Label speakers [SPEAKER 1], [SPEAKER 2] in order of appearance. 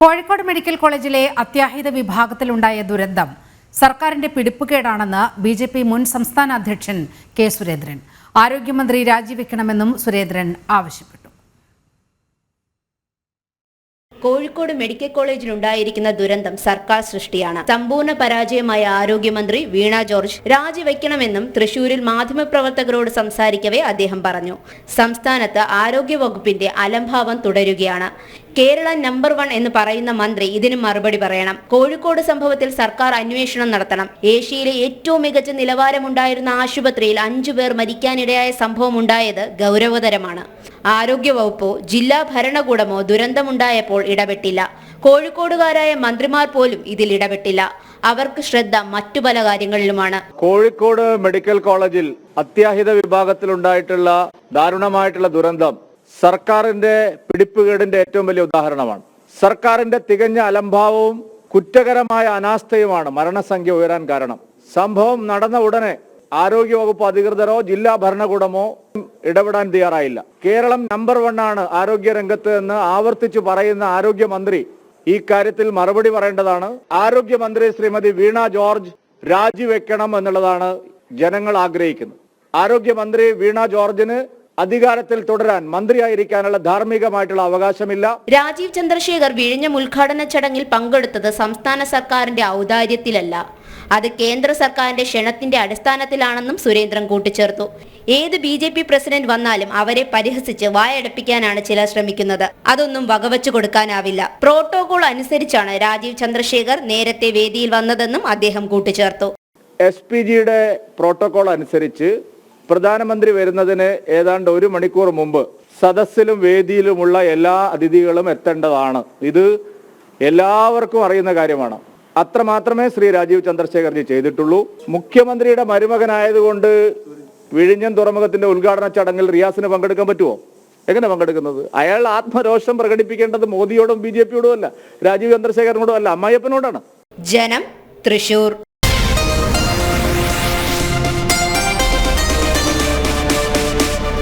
[SPEAKER 1] Kozhikode medical കോളേജിലെ അത്യാഹിത വിഭാഗത്തിലുണ്ടായ ദുരന്തം സർക്കാരിന്റെ പിടിപ്പുകേടാണെന്ന് ബി ജെ പി മുൻ സംസ്ഥാന അധ്യക്ഷൻ കെ സുരേന്ദ്രൻ. ആരോഗ്യമന്ത്രി രാജിവെക്കണമെന്നും സുരേന്ദ്രൻ ആവശ്യപ്പെട്ടു.
[SPEAKER 2] കോഴിക്കോട് മെഡിക്കൽ കോളേജിൽ ഉണ്ടായിരിക്കുന്ന ദുരന്തം സർക്കാർ സൃഷ്ടിയാണ്. സമ്പൂർണ പരാജയമായ ആരോഗ്യമന്ത്രി വീണ ജോർജ് രാജിവെക്കണമെന്നും തൃശൂരിൽ മാധ്യമപ്രവർത്തകരോട് സംസാരിക്കവേ അദ്ദേഹം പറഞ്ഞു. സംസ്ഥാനത്ത് ആരോഗ്യ വകുപ്പിന്റെ അലംഭാവം തുടരുകയാണ്. കേരള നമ്പർ വൺ എന്ന് പറയുന്ന മന്ത്രി ഇതിന് മറുപടി പറയണം. കോഴിക്കോട് സംഭവത്തിൽ സർക്കാർ അന്വേഷണം നടത്തണം. ഏഷ്യയിലെ ഏറ്റവും മികച്ച നിലവാരമുണ്ടായിരുന്ന ആശുപത്രിയിൽ അഞ്ചു പേർ മരിക്കാനിടയായ സംഭവം ഉണ്ടായത് ഗൗരവതരമാണ്. ആരോഗ്യവകുപ്പോ ജില്ലാ ഭരണകൂടമോ ദുരന്തമുണ്ടായപ്പോൾ ഇടപെട്ടില്ല. കോഴിക്കോടുകാരായ മന്ത്രിമാർ പോലും ഇതിൽ ഇടപെട്ടില്ല. അവർക്ക് ശ്രദ്ധ മറ്റു പല കാര്യങ്ങളിലുമാണ്.
[SPEAKER 3] കോഴിക്കോട് മെഡിക്കൽ കോളേജിൽ അത്യാഹിത വിഭാഗത്തിലുണ്ടായിട്ടുള്ള ദാരുണമായിട്ടുള്ള ദുരന്തം സർക്കാരിന്റെ പിടിപ്പുകേടിന്റെ ഏറ്റവും വലിയ ഉദാഹരണമാണ്. സർക്കാരിന്റെ തികഞ്ഞ അലംഭാവവും കുറ്റകരമായ അനാസ്ഥയുമാണ് മരണസംഖ്യ ഉയരാൻ കാരണം. സംഭവം നടന്ന ഉടനെ ആരോഗ്യവകുപ്പ് അധികൃതരോ ജില്ലാ ഭരണകൂടമോ ഇടപെടാൻ തയ്യാറായില്ല. കേരളം നമ്പർ വൺ ആണ് ആരോഗ്യ രംഗത്ത് എന്ന് ആവർത്തിച്ചു പറയുന്ന ആരോഗ്യമന്ത്രി ഈ കാര്യത്തിൽ മറുപടി പറയേണ്ടതാണ്. ആരോഗ്യമന്ത്രി ശ്രീമതി വീണ ജോർജ് രാജിവെക്കണം എന്നുള്ളതാണ് ജനങ്ങൾ ആഗ്രഹിക്കുന്നത്. ആരോഗ്യമന്ത്രി വീണ ജോർജിന് അധികാരത്തിൽ തുടരാൻ മന്ത്രിയായിരിക്കാനുള്ള ധാർമ്മികമായിട്ടുള്ള അവകാശമില്ല.
[SPEAKER 2] രാജീവ് ചന്ദ്രശേഖർ വിഴിഞ്ഞം ഉദ്ഘാടന ചടങ്ങിൽ പങ്കെടുത്തത് സംസ്ഥാന സർക്കാരിന്റെ ഔദാര്യത്തിലല്ല. അത് കേന്ദ്ര സർക്കാരിന്റെ ക്ഷണത്തിന്റെ അടിസ്ഥാനത്തിലാണെന്നും സുരേന്ദ്രൻ കൂട്ടിച്ചേർത്തു. ഏത് ബി ജെ പി പ്രസിഡന്റ് വന്നാലും അവരെ പരിഹസിച്ച് വായടപ്പിക്കാനാണ് ചിലർ ശ്രമിക്കുന്നത്. അതൊന്നും വകവച്ചു കൊടുക്കാനാവില്ല. പ്രോട്ടോകോൾ അനുസരിച്ചാണ് രാജീവ് ചന്ദ്രശേഖർ നേരത്തെ വേദിയിൽ വന്നതെന്നും അദ്ദേഹം കൂട്ടിച്ചേർത്തു.
[SPEAKER 3] എസ് പി ജിയുടെ പ്രോട്ടോകോൾ അനുസരിച്ച് പ്രധാനമന്ത്രി വരുന്നതിന് ഏതാണ്ട് ഒരു മണിക്കൂർ മുമ്പ് സദസ്സിലും വേദിയിലുമുള്ള എല്ലാ അതിഥികളും എത്തേണ്ടതാണ്. ഇത് എല്ലാവർക്കും അറിയുന്ന കാര്യമാണ്. അത്ര മാത്രമേ ശ്രീ രാജീവ് ചന്ദ്രശേഖർജി ചെയ്തിട്ടുള്ളൂ. മുഖ്യമന്ത്രിയുടെ മരുമകനായതുകൊണ്ട് വിഴിഞ്ഞം തുറമുഖത്തിന്റെ ഉദ്ഘാടന ചടങ്ങിൽ റിയാസിന് പങ്കെടുക്കാൻ പറ്റുമോ? എങ്ങനെ പങ്കെടുക്കുന്നത്? അയാൾ ആത്മരോഷം പ്രകടിപ്പിക്കേണ്ടത് മോദിയോടും ബി ജെ പിയോടും അല്ല രാജീവ് ചന്ദ്രശേഖരനോടും അല്ല അമ്മായിയപ്പനോടാണ്.
[SPEAKER 2] ജനം തൃശൂർ.